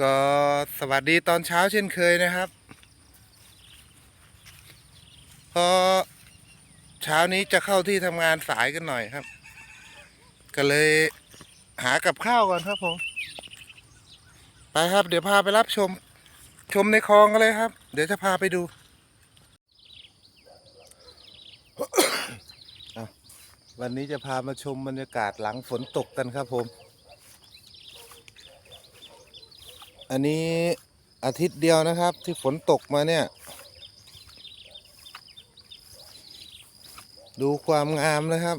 ก็สวัสดีตอนเช้าเช่นเคยนะครับพอเช้านี้จะเข้าที่ทำงานสายกันหน่อยครับ ก็เลยหากับข้าวก่อนครับผมไปครับ เดี๋ยวพาไปรับชม ชมในคลองกันเลยครับ เดี๋ยวจะพาไปดูวันนี้จะพามาชมบรรยากาศหลังฝนตกกันครับผม อันนี้อาทิตย์เดียวนะครับที่ฝนตกมาเนี่ย ดูความงามนะครับ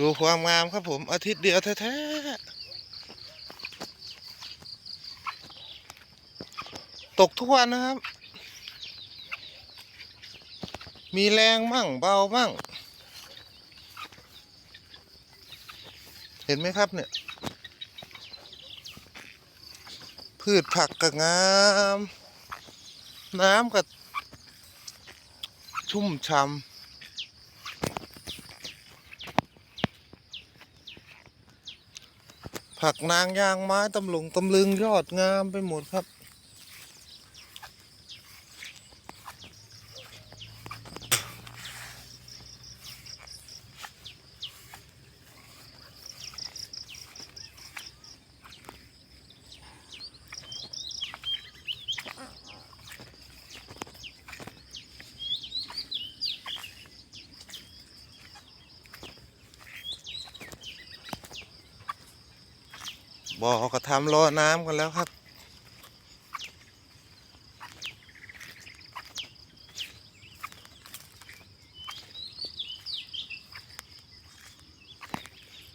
ดูความงามครับผมอาทิตย์เดียวแท้ๆตกทุกวันนะครับ มีแรงมั่งเบามั่ง ห็นไหมครับเนี่ย พืชผักก็งาม น้ำก็ชุ่มช่ำผักนางยางไม้ตำหลงตำลึงยอดงามไปหมดครับ บ่อก็ทำรอน้ำกันแล้วครับ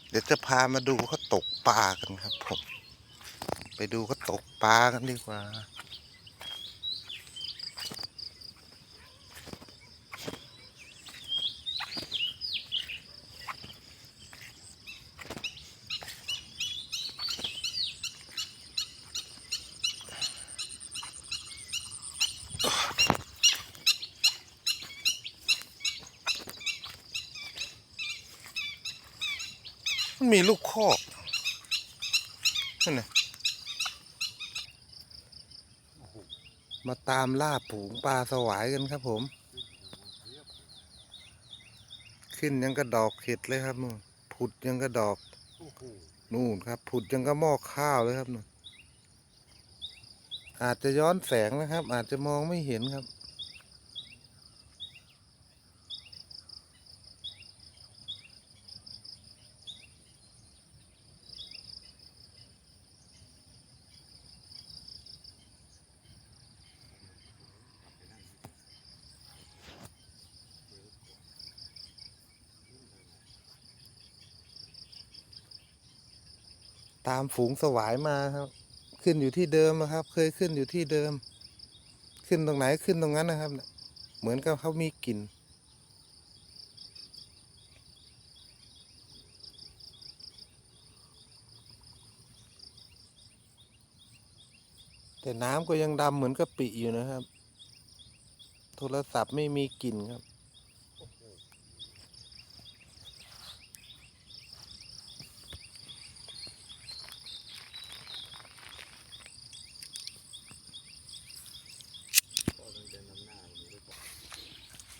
เดี๋ยวจะพามาดูเขาตกปลากันครับผม ไปดูเขาตกปลากันดีกว่า มีลูกคอกนั่นไงมาตามล่าฝูงปลาสวายกันครับผม ขึ้นยังกระดอกเห็ดเลยครับนู่นผุดยังกระดอกนู่นครับ ผุดยังกระหม้อข้าวเลยครับนู่นอาจจะย้อนแสงนะครับ อาจจะมองไม่เห็นครับ ตามฝูงสวายมาครับ ขึ้นอยู่ที่เดิมนะครับ เคยขึ้นอยู่ที่เดิม ขึ้นตรงไหนขึ้นตรงนั้นนะครับ เหมือนกับเขามีกลิ่นแต่น้ำก็ยังดำเหมือนกะปิอยู่นะครับ โทรศัพท์ไม่มีกลิ่นครับ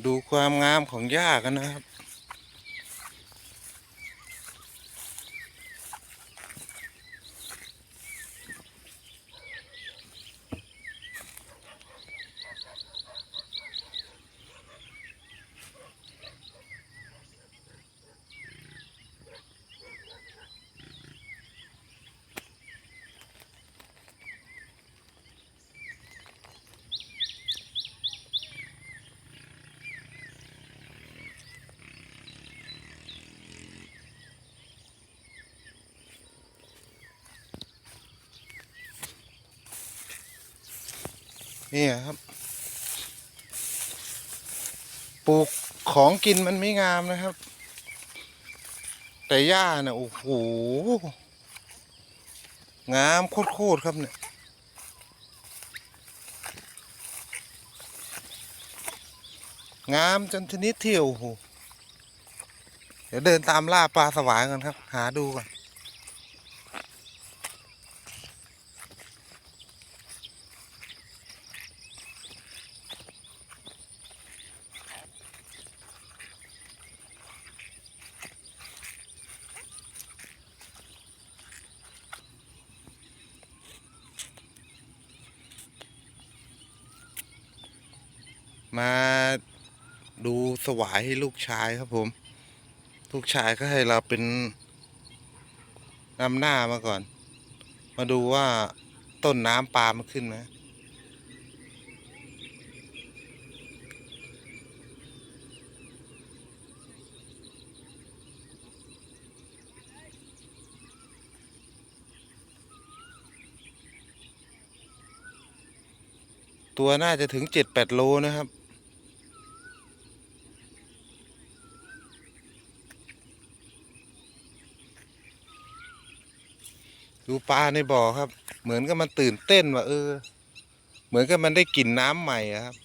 ดูความงามของหญ้ากันนะครับ นี่ครับปลูกของกินมันไม่งามนะครับ แต่หญ้าเนี่ยโอ้โหงามโคตรๆครับเนี่ยงามจนชนิดเที่โอ้โหเดี๋ยวเดินตามล่าปลาสวายก่อนครับ หาดูก่อน มาดูสวายให้ลูกชายครับผม ลูกชายก็ให้เราเป็นนำหน้ามาก่อน มาดูว่าต้นน้ำปลามันขึ้นไหมตัวน่าจะถึงเจ็ดแปดโลนะครับ ปลาในบ่อครับ เหมือนกับมันตื่นเต้นว่าเออ เหมือนกับมันได้กลิ่นน้ำใหม่ครับ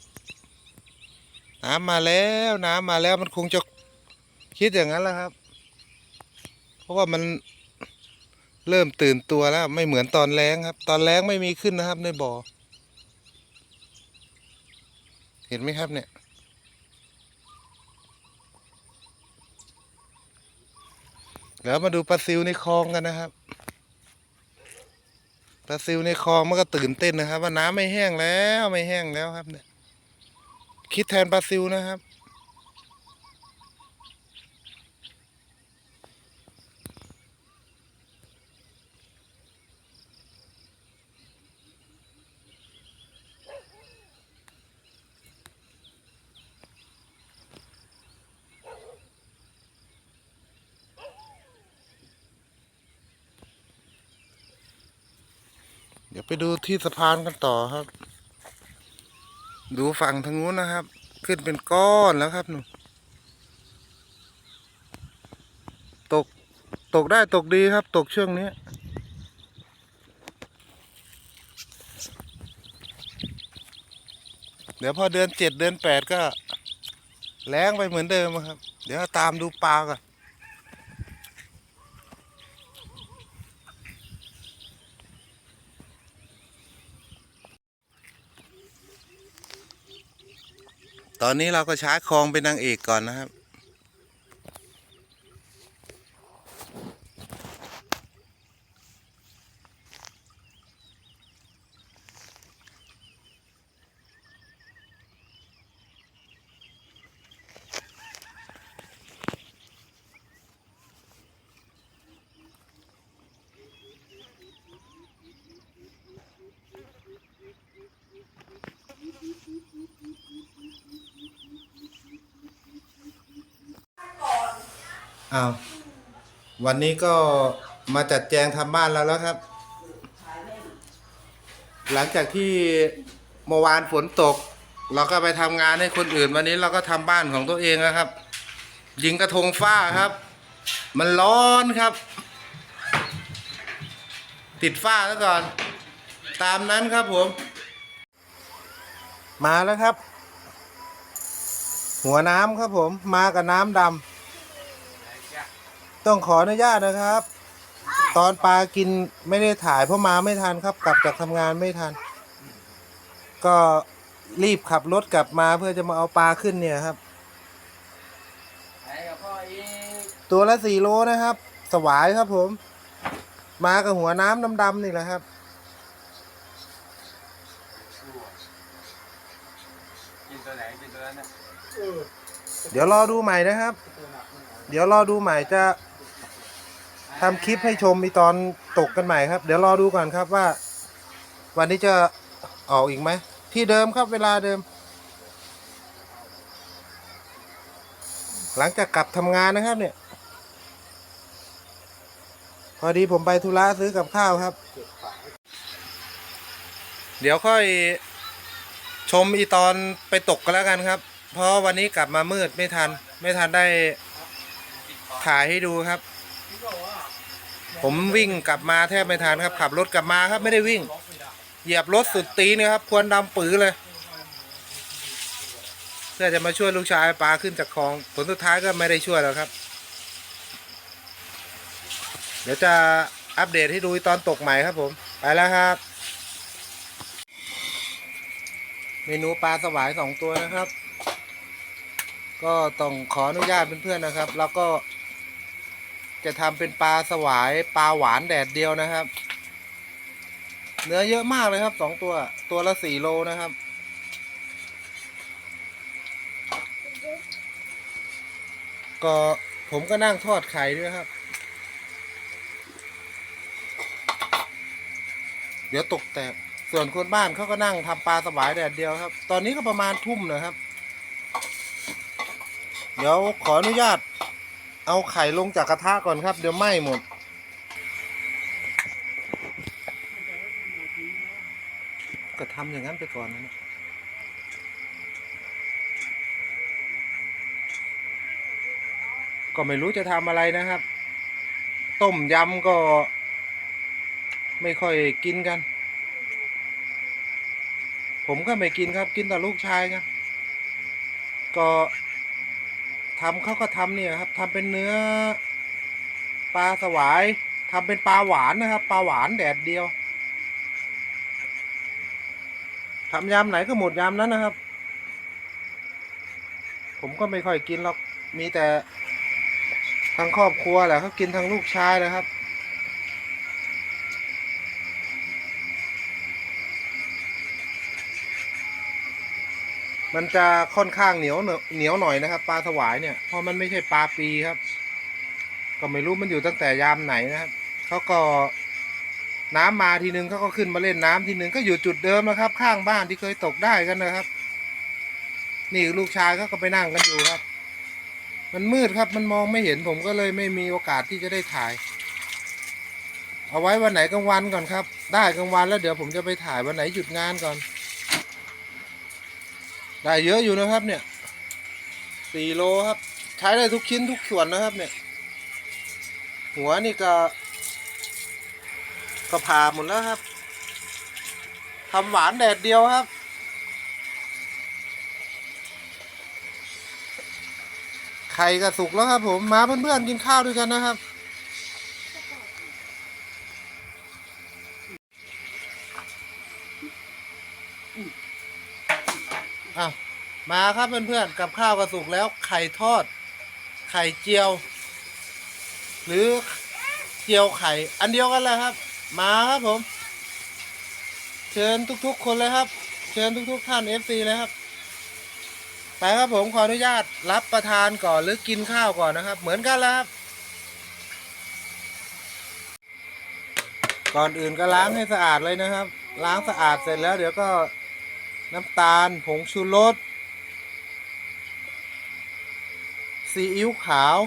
น้ำมาแล้วน้ำมาแล้วมันคงจะคิดอย่างนั้นแหละครับ เพราะว่ามันเริ่มตื่นตัวแล้ว ไม่เหมือนตอนแรงครับ ตอนแรงไม่มีขึ้นนะครับในบ่อ เห็นไหมครับเนี่ยแล้วมาดูปลาซิวในคลองกันนะครับ ปลาซิวในคลองมันก็ตื่นเต้นนะครับ ว่าน้ำไม่แห้งแล้วไม่แห้งแล้วครับเนี่ยคิดแทนปลาซิวนะครับ ที่สะพานกันต่อครับ ดูฝั่งทางนู้นนะครับ ขึ้นเป็นก้อนแล้วครับหนูตกตกได้ตกดีครับ ตกช่วงนี้เดี๋ยวพอเดือนเจ็ดเดือนแปดก็แรงไปเหมือนเดิมครับ เดี๋ยวตามดูปลาก่อน ตอนนี้เราก็ใช้คลองเป็นนางเอกก่อนนะครับ อ้าววันนี้ก็มาจัดแจงทำบ้านเราแล้วครับ หลังจากที่เมื่อวานฝนตก เราก็ไปทำงานให้คนอื่น วันนี้เราก็ทำบ้านของตัวเองแล้วครับ ยิงกระทงฟ้าครับ มันร้อนครับ ติดฝ้าแล้วก่อน ตามนั้นครับผม มาแล้วครับ หัวน้ำครับผม มากับน้ำดำ ต้องขออนุญาตนะครับ ตอนปลากินไม่ได้ถ่ายเพราะมาไม่ทันครับ กลับจากทำงานไม่ทัน ก็รีบขับรถกลับมาเพื่อจะมาเอาปลาขึ้นเนี่ยครับไหนกับพ่ออีกตัวละสี่โลนะครับ สวายครับผม มากับหัวน้ำดำๆนี่แหละครับ กินตัวไหนกินตัวนั้นนะ เดี๋ยวรอดูใหม่นะครับ เดี๋ยวรอดูใหม่จะ ทำคลิปให้ชมอีตอนตกกันใหม่ครับ เดี๋ยวรอดูก่อนครับว่า วันนี้จะออกอีกไหม ที่เดิมครับเวลาเดิม หลังจากกลับทำงานนะครับ เนี่ย พอดีผมไปธุระซื้อกับข้าวครับ เดี๋ยวค่อยชมอีตอนไปตกกันแล้วกันครับ เพราะวันนี้กลับมามืดไม่ทัน ไม่ทันได้ถ่ายให้ดูครับ ผมวิ่งกลับมาแทบไม่ทันครับ ขับรถกลับมาครับไม่ได้วิ่ง เหยียบรถสุดตีนะครับ ควนดำปื้อเลย เพื่อจะมาช่วยลูกชายปลาขึ้นจากคลอง ผลสุดท้ายก็ไม่ได้ช่วยแล้วครับ เดี๋ยวจะอัปเดตให้ดูตอนตกใหม่ครับผม ไปแล้วครับ เมนูปลาสวายสองตัวนะครับ ก็ต้องขออนุญาตเพื่อนๆนะครับ แล้วก็ จะทำเป็นปลาสวายปลาหวานแดดเดียวนะครับ เนื้อเยอะมากเลยครับสองตัวตัวละสี่โลนะครับ ก็ผมก็นั่งทอดไข่ด้วยครับ เดี๋ยวตกแตกส่วนคนบ้านเขาก็นั่งทำปลาสวายแดดเดียวครับ ตอนนี้ก็ประมาณทุ่มนะครับ เดี๋ยวขออนุญาต เอาไข่ลงจากกระทะก่อนครับ เดี๋ยวไหม้หมด ก็ทำอย่างนั้นไปก่อนนะก็ไม่รู้จะทำอะไรนะครับ ต้มยำก็ไม่ค่อยกินกัน ผมก็ไม่กินครับ กินแต่ลูกชายครับก็ ทำเขาก็ทำเนี่ยครับทำเป็นเนื้อ ปลาสวายทำเป็นปลาหวานนะครับ ปลาหวานแดดเดียวทำยำไหนก็หมดยำนั้นนะครับ ผมก็ไม่ค่อยกินหรอก มีแต่ทางครอบครัวแหละเขากินทางลูกชายนะครับ มันจะค่อนข้างเหนียวเหนียวหน่อยนะครับ ปลาสวายเนี่ยเพราะมันไม่ใช่ปลาปีครับ ก็ไม่รู้มันอยู่ตั้งแต่ยามไหนนะครับเขาก็น้ำมาทีนึงเขาก็ขึ้นมาเล่นน้ำทีนึงก็อยู่จุดเดิมนะครับ ข้างบ้านที่เคยตกได้กันนะครับ นี่ลูกชายเขาก็ไปนั่งกันอยู่ครับ มันมืดครับ มันมองไม่เห็นผมก็เลยไม่มีโอกาสที่จะได้ถ่าย เอาไว้วันไหนกลางวันก่อนครับ ได้กลางวันแล้วเดี๋ยวผมจะไปถ่ายวันไหนหยุดงานก่อน ได้เยอะอยู่นะครับเนี่ยสี่โลครับ ใช้ได้ทุกชิ้นทุกส่วนนะครับเนี่ย หัวนี่ก็ก็ผ่าหมดแล้วครับทำหวานแดดเดียวครับ ไข่ก็สุกแล้วครับผม มาเพื่อนๆกินข้าวด้วยกันนะครับ อ้าว มาครับเพื่อนๆกับข้าวก็สุกแล้วไข่ทอด ไข่เจียว หรือเจียวไข่ อันเดียวกันเลยครับ มาครับผม เชิญทุกๆ คนเลยครับ เชิญทุก ๆ ท่านเอฟซีเลยครับไปครับผมขออนุญาตรับประทานก่อนหรือกินข้าวก่อนนะครับ เหมือนกันแล้วครับก่อนอื่นก็ล้างให้สะอาดเลยนะครับ ล้างสะอาดเสร็จแล้ว เดี๋ยวก็น้ำตาลผงชูรส ซีอิ๊วขาว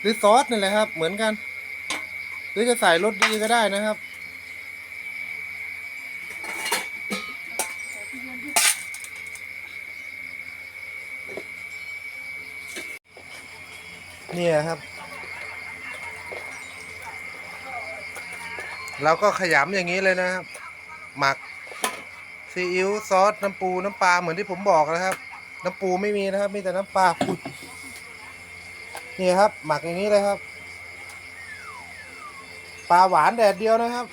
หรือซอสนี่แหละครับ เหมือนกัน หรือจะใส่รสดีก็ได้นะครับ เนี่ยครับ เราก็ขยำอย่างนี้เลยนะครับ หมักซีอิ๊วซอส น้ำปู น้ำปลาเหมือนที่ผมบอกนะครับ น้ำปูไม่มีนะครับ มีแต่น้ำปลาอุ๊ยนี่ครับ หมักอย่างนี้เลยครับ ปลาหวานแดดเดียวนะครับ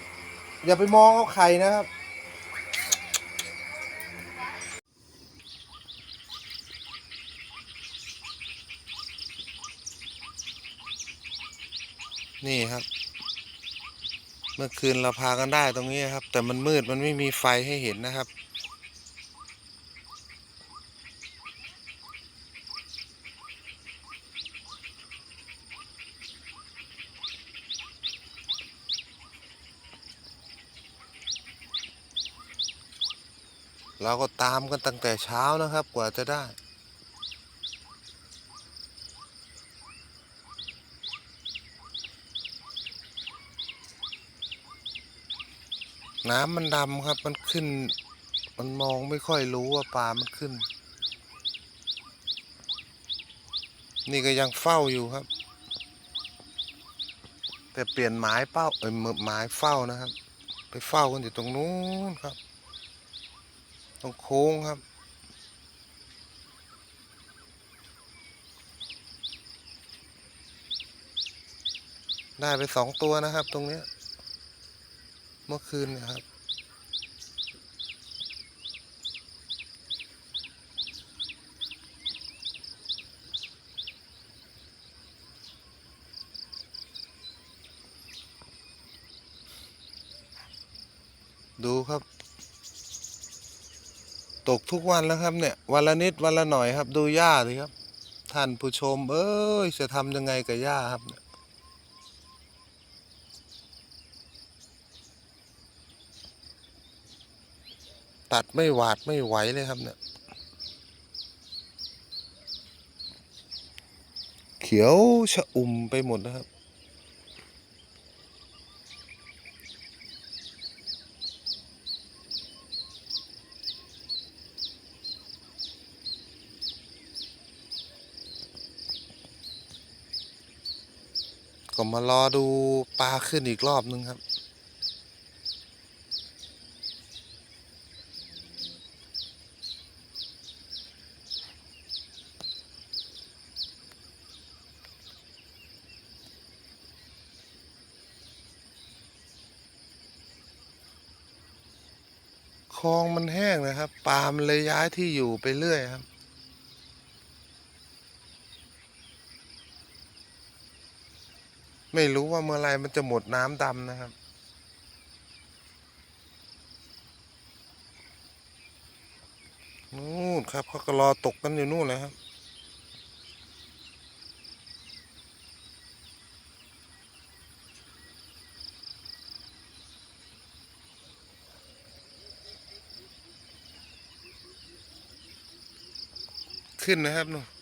อย่าไปมองเอาไข่นะครับนี่ครับ เมื่อคืนเราพากันได้ตรงนี้ครับ แต่มันมืดมันไม่มีไฟให้เห็นนะครับ เราก็ตามกันตั้งแต่เช้านะครับ กว่าจะได้ น้ำมันดำครับมันขึ้น มันมองไม่ค่อยรู้ว่าปลามันขึ้น นี่ก็ยังเฝ้าอยู่ครับ แต่เปลี่ยนหมายเป้าเอ้ยหมายเฝ้านะครับ ไปเฝ้ากันอยู่ตรงนู้นครับ ตรงโค้งครับ ได้ไปสองตัวนะครับ ตรงเนี้ยเมื่อคืนนะครับดูครับ ตกทุกวันแล้วครับเนี่ยวันละนิดวันละหน่อยครับ ดูหญ้าสิครับ ท่านผู้ชม เอ้ยจะทำยังไงกับหญ้าครับเนี่ยตัดไม่หวาดไม่ไหวเลยครับเนี่ยเขียวชะอุ่มไปหมดนะครับ ก็มารอดูปลาขึ้นอีกรอบนึงครับ คลองมันแห้งนะครับ ปลามันเลยย้ายที่อยู่ไปเรื่อยครับ ไม่รู้ว่าเมื่อไรมันจะหมดน้ำดำนะครับ นู่นครับเขาก็รอตกกันอยู่นู่นเลยครับ ขึ้นนะครับนู่น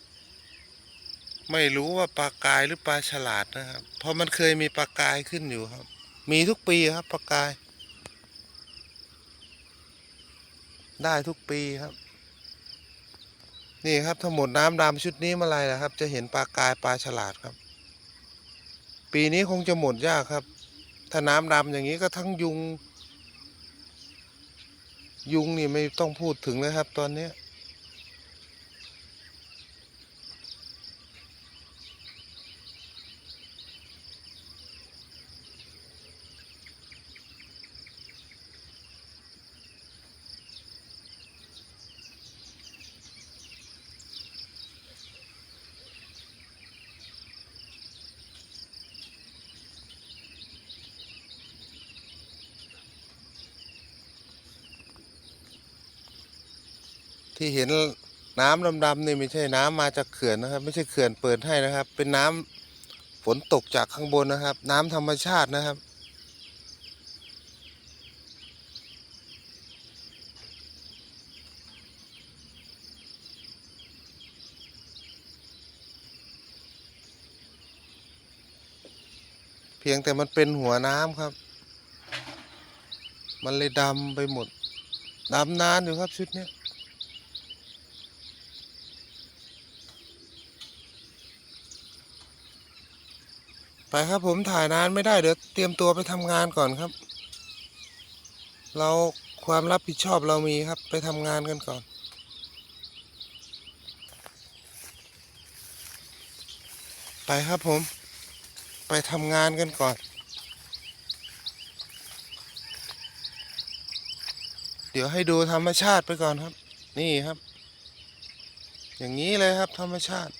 ไม่รู้ว่าปลากายหรือปลาฉลาดนะครับ เพราะมันเคยมีปลากายขึ้นอยู่ครับ มีทุกปีครับปลากาย ได้ทุกปีครับ นี่ครับทั้งหมดน้ำดำชุดนี้เมื่อไหรนะครับ จะเห็นปลากายปลาฉลาดครับ ปีนี้คงจะหมดยากครับ ถ้าน้ำดำอย่างนี้ก็ทั้งยุง ยุงนี่ไม่ต้องพูดถึงเลยครับ ตอนนี้ ที่เห็นน้ำดำๆนี่ไม่ใช่น้ำมาจากเขื่อนนะครับ ไม่ใช่เขื่อนเปิดให้นะครับ เป็นน้ำฝนตกจากข้างบนนะครับ น้ำธรรมชาตินะครับ เพียงแต่มันเป็นหัวน้ำครับ มันเลยดำไปหมดดำนานอยู่ครับชุดนี้ ไปครับผมถ่ายนานไม่ได้เดี๋ยวเตรียมตัวไปทำงานก่อนครับ เราความรับผิดชอบเรามีครับไปทำงานกันก่อน ไปครับผม ไปทำงานกันก่อน เดี๋ยวให้ดูธรรมชาติไปก่อนครับ นี่ครับ อย่างนี้เลยครับธรรมชาติ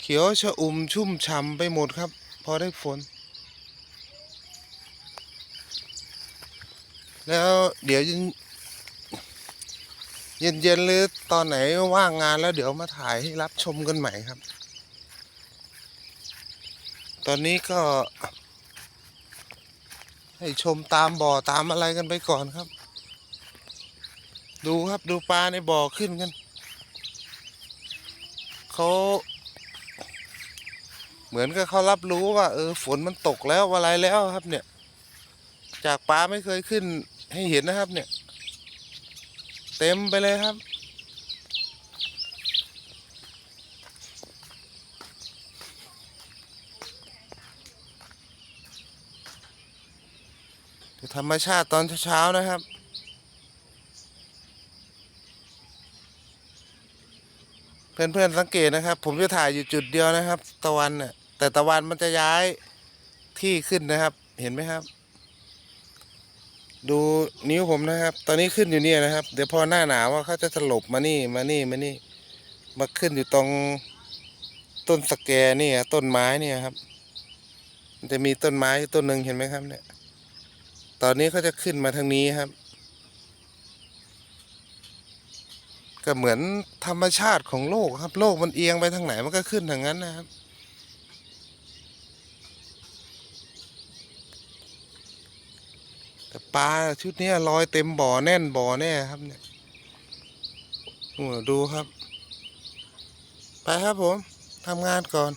เขียวชะอุ่มชุ่มฉ่ำไปหมดครับ พอได้ฝน แล้วเดี๋ยวเย็นเย็นๆหรือตอนไหนว่างงานแล้วเดี๋ยวมาถ่ายให้รับชมกันใหม่ครับ ตอนนี้ก็ ให้ชมตามบ่อตามอะไรกันไปก่อนครับ ดูครับดูปลาในบ่อขึ้นกันเขา เหมือนกับเขารับรู้ว่า เออ ฝนมันตกแล้วอะไรแล้วครับ เนี่ย จากปลาไม่เคยขึ้นให้เห็นนะครับ เนี่ย เต็มไปเลยครับ ธรรมชาติตอนเช้าๆนะครับเพื่อนๆสังเกตนะครับ ผมจะถ่ายอยู่จุดเดียวนะครับ ตะวันเนี่ย แต่ตะวันมันจะย้ายที่ขึ้นนะครับ เห็นไหมครับ ดูนิ้วผมนะครับ ตอนนี้ขึ้นอยู่เนี่ยนะครับ เดี๋ยวพอหน้าหนาวว่าเขาจะสลบมานี่มานี่มานี่ มาขึ้นอยู่ตรงต้นสแกนี่ต้นไม้เนี่ยครับ มันจะมีต้นไม้ต้นหนึ่งเห็นไหมครับ เนี่ย ตอนนี้เขาจะขึ้นมาทางนี้ครับ ก็เหมือนธรรมชาติของโลกครับ โลกมันเอียงไปทางไหนมันก็ขึ้นทางนั้นนะครับ แต่ปลาชุดนี้ลอยเต็มบ่อแน่นบ่อแน่ครับเนี่ยดูครับ ไปครับผมทำงานก่อน